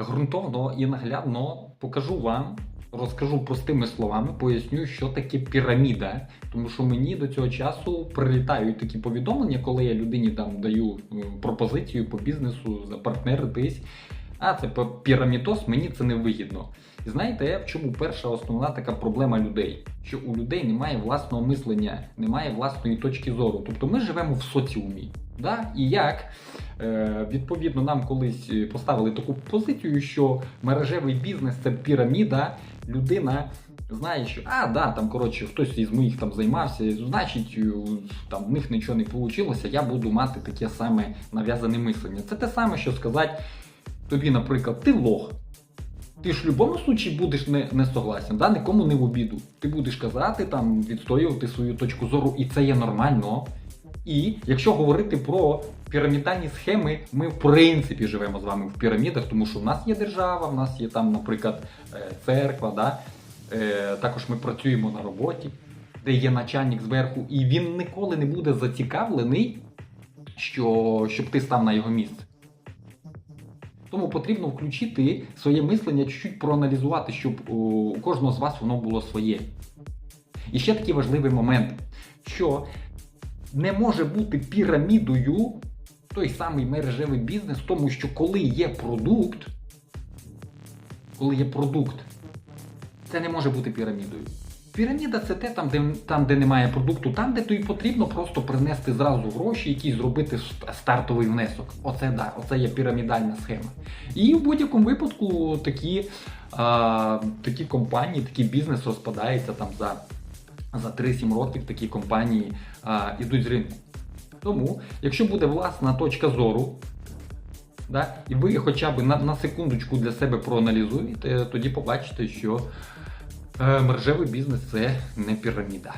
ґрунтовно і наглядно покажу вам, розкажу простими словами, поясню, що таке піраміда. Тому що мені до цього часу прилітають такі повідомлення, коли я людині там даю е, пропозицію по бізнесу запартнеритись. А це п- пірамідоз, мені це не вигідно. І знаєте, в чому перша основна така проблема людей? Що у людей немає власного мислення, немає власної точки зору. Тобто ми живемо в соціумі. Да? І як е, відповідно нам колись поставили таку позицію, що мережевий бізнес це піраміда, людина. Знає, що а, да, там коротше хтось із моїх там займався, значить, е, там в них нічого не вийшло, я буду мати таке саме нав'язане мислення. Це те саме, що сказати тобі, наприклад, ти лох. Ти ж в будь-якому случаї будеш не, не согласен, да? нікому не в обіду. Ти будеш казати, там, відстоювати свою точку зору, і це є нормально. І якщо говорити про пірамідальні схеми, ми в принципі живемо з вами в пірамідах, тому що в нас є держава, в нас є там, наприклад, е, церква, да? Е, також ми працюємо на роботі, де є начальник зверху, і він ніколи не буде зацікавлений, що, щоб ти став на його місце. Тому потрібно включити своє мислення, чуть-чуть проаналізувати, щоб у кожного з вас воно було своє. І ще такий важливий момент, що не може бути пірамідою той самий мережевий бізнес, тому що коли є продукт, коли є продукт, це не може бути пірамідою. Піраміда це те, там, де, там, де немає продукту, там, де тобі потрібно просто принести зразу гроші, якісь зробити стартовий внесок. Оце да, оце є пірамідальна схема. І в будь-якому випадку такі, а, такі компанії, такий бізнес розпадається там за, за 3-7 років такі компанії а, йдуть з ринку. Тому, якщо буде власна точка зору, да, і ви хоча б на, на секундочку для себе проаналізуєте, тоді побачите, що е, мережевий бізнес це не піраміда.